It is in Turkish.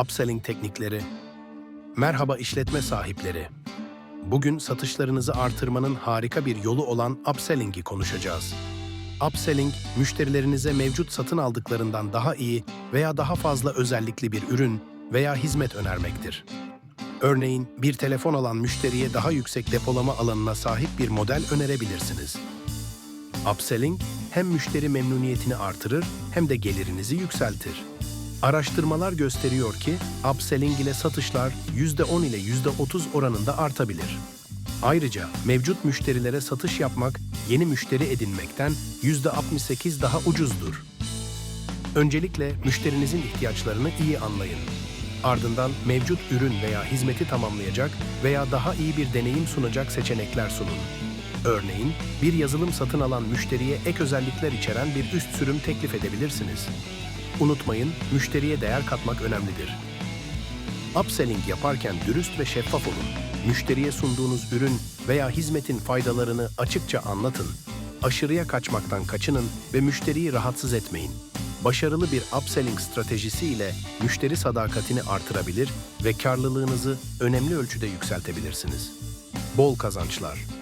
upselling teknikleri. Merhaba işletme sahipleri. Bugün satışlarınızı artırmanın harika bir yolu olan upselling'i konuşacağız. Upselling, müşterilerinize mevcut satın aldıklarından daha iyi veya daha fazla özellikli bir ürün veya hizmet önermektir. Örneğin bir telefon alan müşteriye daha yüksek depolama alanına sahip bir model önerebilirsiniz. Upselling hem müşteri memnuniyetini artırır hem de gelirinizi yükseltir. Araştırmalar gösteriyor ki upselling ile satışlar %10 ile %30 oranında artabilir. Ayrıca mevcut müşterilere satış yapmak yeni müşteri edinmekten %68 daha ucuzdur. Öncelikle müşterinizin ihtiyaçlarını iyi anlayın. Ardından mevcut ürün veya hizmeti tamamlayacak veya daha iyi bir deneyim sunacak seçenekler sunun. Örneğin, bir yazılım satın alan müşteriye ek özellikler içeren bir üst sürüm teklif edebilirsiniz. Unutmayın, müşteriye değer katmak önemlidir. Upselling yaparken dürüst ve şeffaf olun. Müşteriye sunduğunuz ürün veya hizmetin faydalarını açıkça anlatın. Aşırıya kaçmaktan kaçının ve müşteriyi rahatsız etmeyin. Başarılı bir upselling stratejisi ile müşteri sadakatini artırabilir ve karlılığınızı önemli ölçüde yükseltebilirsiniz. Bol kazançlar.